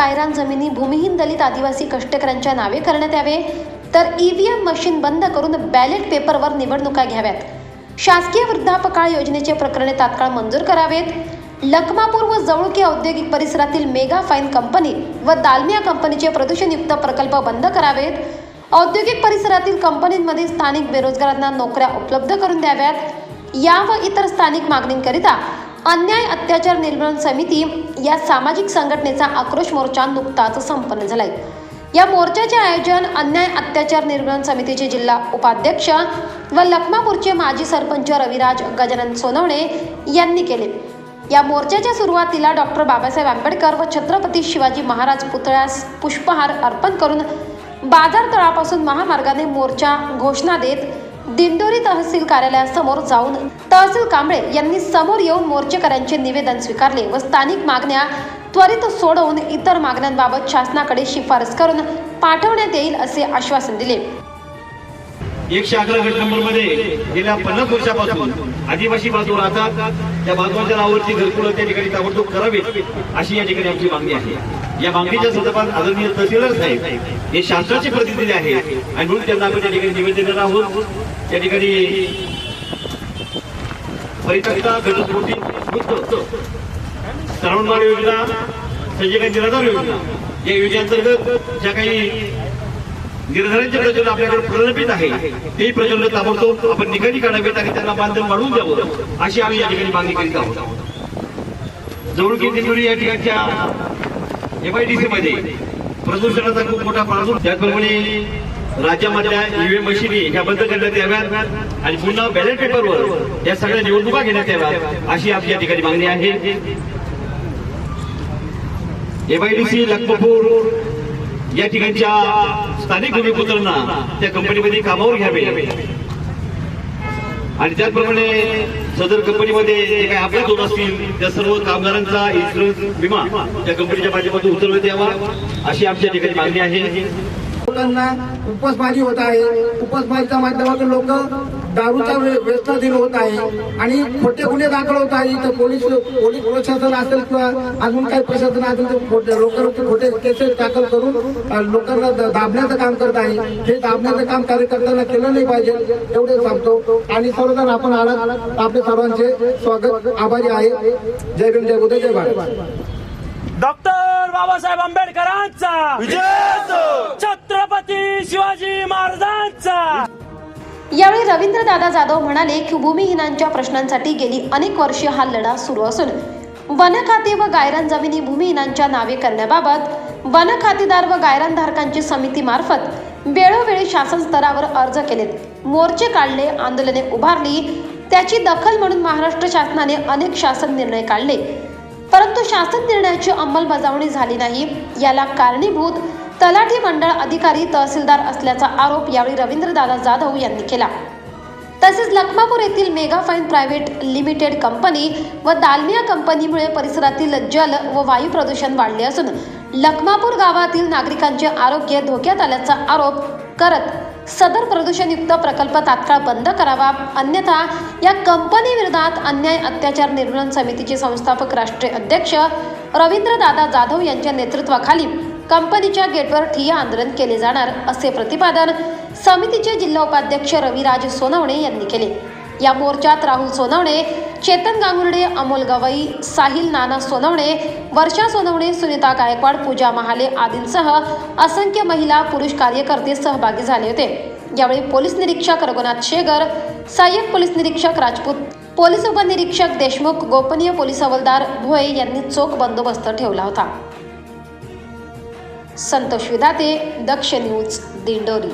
कायरान जमिनी भूमिहीन दलित आदिवासी कष्टकऱ्यांच्या नावे करण्यात यावे? तर ईव्हीएम मशीन बंद करून बॅलेट पेपरवर निवडणुका घ्याव्यात. शासकीय वृद्धापकाळ योजनेचे प्रकरणे तात्काळ मंजूर करावेत. लखमापूर व जवळकी औद्योगिक परिसरातील मेगा फाईन कंपनी व दालमिया कंपनीचे प्रदूषणयुक्त प्रकल्प बंद करावेत. औद्योगिक परिसरातील कंपनींमध्ये स्थानिक बेरोजगारांना नोकऱ्या उपलब्ध करून द्याव्यात. या व इतर स्थानिक मागणींकरिता अन्याय अत्याचार निर्मूलन समिती या सामाजिक संघटनेचा आक्रोश मोर्चा नुकताच संपन्न झालाय. या मोर्चाचे आयोजन अन्याय अत्याचार निर्मूलन समितीचे जिल्हा उपाध्यक्ष व लखमापूरचे माजी सरपंच रविराज गजानन सोनवणे यांनी केले. या मोर्चाच्या सुरुवातीला डॉक्टर बाबासाहेब आंबेडकर व छत्रपती शिवाजी महाराज पुतळ्यास पुष्पहार अर्पण करून बाजार तळापासून महामार्गाने मोर्चा घोषणा देत दिंडोरी तहसील कार्यालयासमोर जाऊन तहसील कांबळे यांनी समोर येऊन मोर्चेकऱ्यांचे निवेदन स्वीकारले व स्थानिक मागण्या त्वरित सोडवून इतर मागण्यांबाबत शासनाकडे शिफारस करून पाठवण्यात येईल असे आश्वासन दिले. एकशे अकरा गट नंबरमध्ये गेल्या पन्नास वर्षापासून आदिवासी बाजू राहतात. त्या बांधवांच्या नावावरची घरकुलं त्या ठिकाणी ताबडतोब करावी अशी या ठिकाणी आमची मागणी आहे. या मागणीच्या संदर्भात आदरणीय तहसीलदार साहेब हे शासनाचे प्रतिनिधी आहेत आणि म्हणून त्यांना आपण त्या ठिकाणी निवेदन देणार आहोत. या ठिकाणी परित्यक्ता घटस्फोटी मुक्त श्रावणबाळ योजना संजय निराधार योजना या योजनेअंतर्गत ज्या काही निर्धारांचे प्रचलन आपल्याकडे प्रलंबित आहे ते प्रचलन ताबडतोब आपण निकाली काढावेत आणि त्यांना बांधण वाढवून द्यावं अशी आम्ही या ठिकाणी मागणी करीत आहोत. जवळकी दिंडोरी या ठिकाणच्या एमआयडीसी मध्ये प्रदूषणाचा खूप मोठा प्रादुर्भाव त्याचप्रमाणे राज्यामधल्या ईव्हीएम मशिनी ह्या बंद करण्यात याव्यात आणि पुन्हा बॅलेट पेपरवर या सगळ्या निवडणुका घेण्यात याव्यात अशी आपली या ठिकाणी मागणी आहे. एमआयडीसी लखमपूर या ठिकाणच्या स्थानिक भूमिपुत्रांना त्या कंपनीमध्ये कामावर घ्यावे. आणि त्याचप्रमाणे सदर कंपनीमध्ये जे काही अपघात होत असतील त्या सर्व कामगारांचा इन्शुरन्स विमा त्या कंपनीच्या माध्यमातून उतरवण्यात यावा अशी आमच्या ठिकाणी मागणी आहे. लोकांना उपासमारी होत आहे. उपासमारीच्या माध्यमातून लोक दारूचा व्यसनाधीन होत आहे आणि खोटे गुन्हे दाखल होत आहे तर पोलीस पोलीस प्रशासन असेल किंवा अजून काही प्रशासन असेल तर खोटे लोकांवरती खोटे केसेस दाखल करून लोकांना दाबण्याचं काम करत आहे. हे दाबण्याचं काम कार्यकर्त्यांना केलं नाही पाहिजे एवढे सांगतो. आणि सर्वजण आपण आलात. आपले सर्वांचे स्वागत आभारी आहे. जय भीम जय बुद्ध जय भारत. डॉक्टर बाबासाहेब आंबेडकरांचा. छत्रपती शिवाजी महाराजांचा. यावेळी रवींद्रदादा जाधव म्हणाले की भूमिहीनांच्या प्रश्नांसाठी गेली अनेक वर्षे हा लढा सुरू असून वन खाते व गायरान जमिनी भूमिहीनांच्या नावे करण्याबाबत वन खातेदार व गायरानधारकांची समितीमार्फत वेळोवेळी शासन स्तरावर अर्ज केलेत. मोर्चे काढले आंदोलने उभारली त्याची दखल म्हणून महाराष्ट्र शासनाने अनेक शासन निर्णय काढले. परंतु शासन निर्णयाची अंमलबजावणी झाली नाही. याला कारणीभूत तलाठी मंडळ अधिकारी तहसीलदार असल्याचा आरोप यावेळी रवींद्रदादा जाधव यांनी केला. तसेच लखमापूर येथील mega fine private limited company व दालमिया कंपनीमुळे परिसरातील जल व वायू प्रदूषण वाढले असून लखमापूर गावातील नागरिकांचे आरोग्य धोक्यात आल्याचा आरोप करत सदर प्रदूषणयुक्त प्रकल्प तात्काळ बंद करावा. अन्यथा या कंपनीविरोधात अन्याय अत्याचार निर्मूलन समितीचे संस्थापक राष्ट्रीय अध्यक्ष रवींद्रदादा जाधव यांच्या नेतृत्वाखाली कंपनीच्या गेटवर ठिय्या आंदोलन केले जाणार असे प्रतिपादन समितीचे जिल्हा उपाध्यक्ष रविराज सोनवणे यांनी केले. या मोर्चात राहुल सोनवणे चेतन गांगुर्डे अमोल गवई साहिल नाना सोनवणे वर्षा सोनवणे सुनीता गायकवाड पूजा महाले आदींसह असंख्य महिला पुरुष कार्यकर्ते सहभागी झाले होते. यावेळी पोलीस निरीक्षक रघुनाथ शेगर सहाय्यक पोलीस निरीक्षक राजपूत पोलीस उपनिरीक्षक देशमुख गोपनीय पोलीस हवालदार भोये यांनी चोख बंदोबस्त ठेवला होता. संतोष विदाते दक्ष न्यूज दिंडोरी.